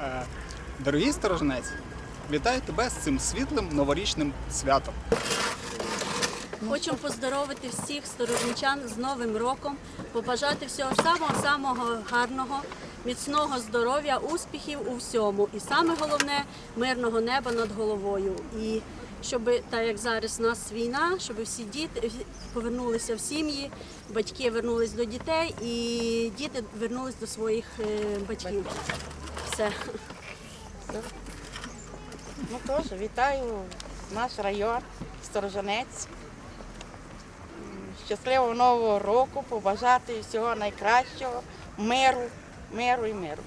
Е, Дорогий сторожнець, вітаю тебе з цим світлим новорічним святом. Хочу поздоровити всіх сторожничан з Новим роком, побажати всього самого-самого гарного, міцного здоров'я, успіхів у всьому. І саме головне мирного неба над головою. І щоб, так як зараз у нас війна, щоб всі діти повернулися в сім'ї, батьки вернулись до дітей і діти вернулись до своїх е, батьків. Все. Ну теж вітаю наш район, Сторожанець. Щасливого нового року, побажати всього найкращого, миру, миру і миру.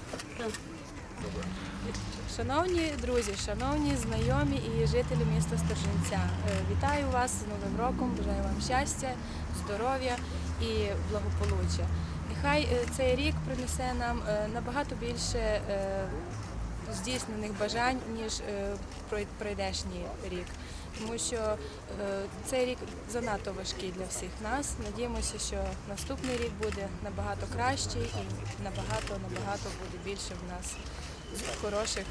Шановні друзі, шановні знайомі і жителі міста Сторженця, е, вітаю вас з Новим роком, бажаю вам щастя, здоров'я і благополуччя. Нехай е, цей рік принесе нам е, набагато більше е, здійснених бажань, ніж пройдешній рік. Тому що цей рік занадто важкий для всіх нас. Надіємося, що наступний рік буде набагато кращий і набагато набагато буде більше в нас хороших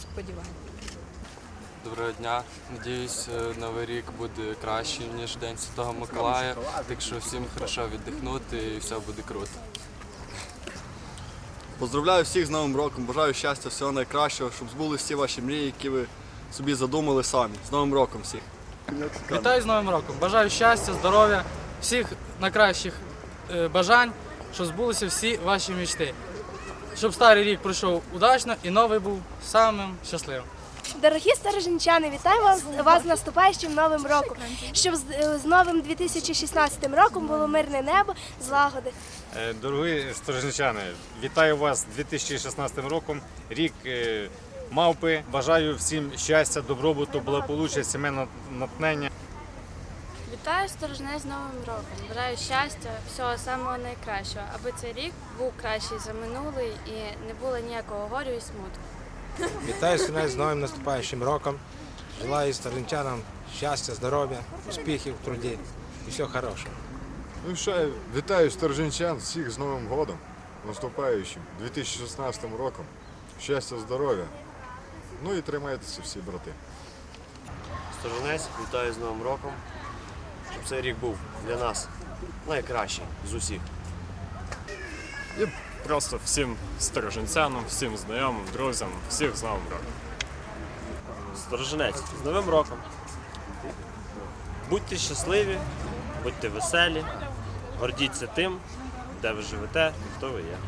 сподівань. Доброго дня. Надіюсь, е, новий рік буде кращий, ніж День Святого Миколая. Так що всім хорошо віддихнути і все буде круто. Поздравляю всіх з Новим роком, бажаю щастя, всього найкращого, щоб збулися всі ваші мрії, які ви собі задумали самі. З Новим роком всіх. Вітаю з Новим роком! Бажаю щастя, здоров'я, всіх найкращих е, бажань, щоб збулися всі ваші мечти. Щоб старий рік пройшов удачно і новий був самим щасливим. Дорогі стороженчани, вітаю вас, вас з наступаючим новим роком. Щоб з, з новим 2016 роком було мирне небо, злагоди. Е, Дорогі сторожничани, вітаю вас з 2016 роком. Рік е, мавпи. Бажаю всім щастя, добробуту, благополуччя, сімейного натхнення. Вітаю сторожнець з Новим роком. Бажаю щастя, всього самого найкращого, аби цей рік був кращий за минулий і не було ніякого горю і смутку. Вітаю синець з новим наступаючим роком. Желаю старинчанам щастя, здоров'я, успіхів в труді і всього хорошого. Ну що, вітаю сторожинчан всіх з Новим годом, наступаючим 2016 роком. Щастя, здоров'я. Ну і тримайтеся всі, брати. Сторожинець, вітаю з Новим роком, щоб цей рік був для нас найкращий з усіх. І просто всім стороженцянам, всім знайомим, друзям, всіх з Новим роком. Сторожинець, з Новим роком. Будьте щасливі, будьте веселі, гордіться тим, де ви живете і хто ви є.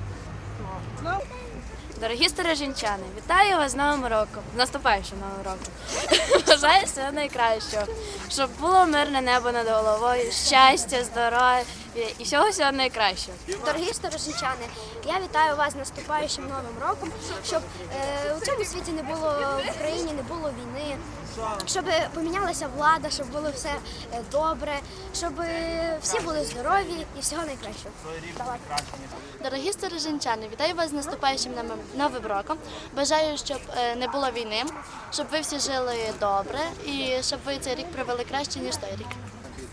Дорогі стороженчани, вітаю вас з Новим роком, з наступаючим Новим роком. Бажаю всього найкращого, щоб було мирне небо над головою, щастя, здоров'я і всього всього найкращого. Дорогі стороженчани, я вітаю вас з наступаючим новим роком, щоб е, у цьому світі не було в Україні, не було війни, щоб помінялася влада, щоб було все е, добре, щоб е, всі були здорові і всього найкращого. Дорогі стороженчани, вітаю вас з наступаючим Новим- Новим роком. Бажаю, щоб е, не було війни, щоб ви всі жили добре і щоб ви цей рік провели краще, ніж той рік.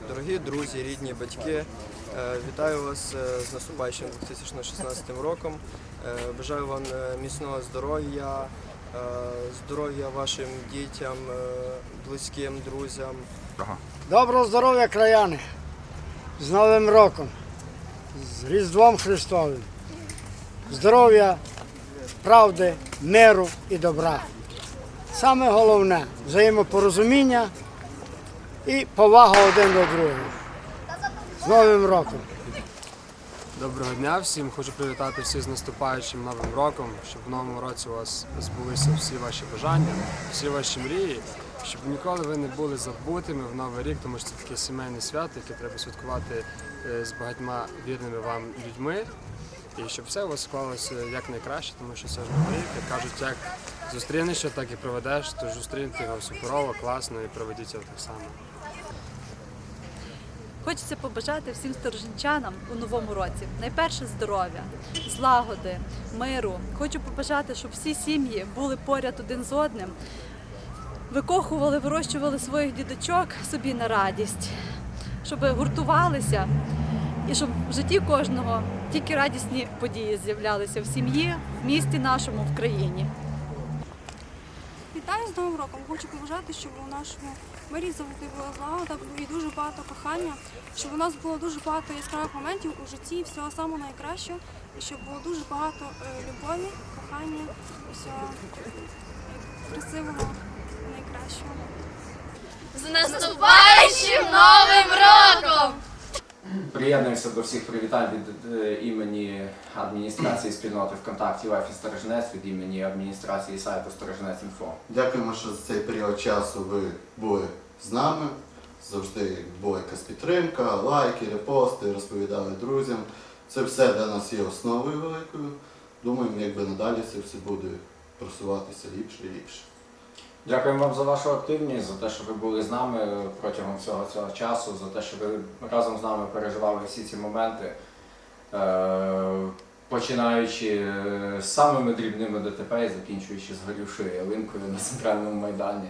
Дорогі друзі, рідні батьки, е, вітаю вас е, з наступаючим 2016 роком. Е, Бажаю вам міцного здоров'я, здоров'я вашим дітям, близьким, друзям. Доброго здоров'я, краяни! З Новим роком, з Різдвом Христовим. Здоров'я, правди, миру і добра. Саме головне взаємопорозуміння і повага один до другого. З Новим роком! Доброго дня всім! Хочу привітати всіх з наступаючим новим роком, щоб в новому році у вас збулися всі ваші бажання, всі ваші мрії, щоб ніколи ви не були забутими в новий рік, тому що це таке сімейне свято, яке треба святкувати е, з багатьма вірними вам людьми. І щоб все у вас склалося якнайкраще, тому що це ж новий рік, як кажуть, як зустрінешся, так і проведеш, тож зустріньте його суперово, класно і проведіть його так само. Хочеться побажати всім стороженчанам у новому році найперше здоров'я, злагоди, миру. Хочу побажати, щоб всі сім'ї були поряд один з одним, викохували, вирощували своїх діточок собі на радість, щоб гуртувалися і щоб в житті кожного тільки радісні події з'являлися в сім'ї, в місті нашому, в країні. Вітаю з роком. Хочу побажати, щоб у нашому мирі завжди була злагода і дуже багато кохання, щоб у нас було дуже багато яскравих моментів у житті, всього самого найкращого, і щоб було дуже багато е, любові, кохання, всього красивого, найкращого. З наступаючим новим роком! Приєднуюся до всіх привітань від е, імені адміністрації спільноти ВКонтакті Лайф і від імені адміністрації сайту Сторожнець.Інфо. Дякуємо, що за цей період часу ви були з нами. Завжди була якась підтримка, лайки, репости, розповідали друзям. Це все для нас є основою великою. Думаємо, якби надалі це все буде просуватися ліпше і ліпше. Дякуємо вам за вашу активність, за те, що ви були з нами протягом всього цього часу, за те, що ви разом з нами переживали всі ці моменти, Е, починаючи е, з самими дрібними ДТП і закінчуючи згорівшою ялинкою на центральному майдані.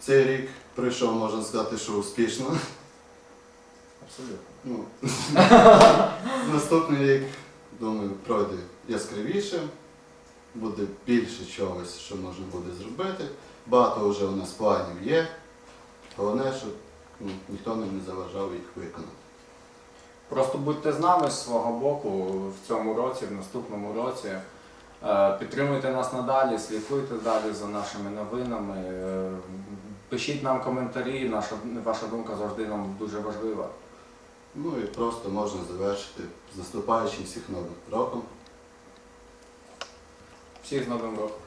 Цей рік пройшов, можна сказати, що успішно. Абсолютно. Ну, наступний рік, думаю, пройде яскравіше, буде більше чогось, що можна буде зробити. Багато вже у нас планів є. Головне, щоб ну, ніхто нам не заважав їх виконати. Просто будьте з нами з свого боку в цьому році, в наступному році. Е, Підтримуйте нас надалі, слідкуйте далі за нашими новинами. Е, Пишіть нам коментарі, наша, ваша думка завжди нам дуже важлива. Ну і просто можна завершити з наступаючим всіх новим роком. Всіх з Новим роком!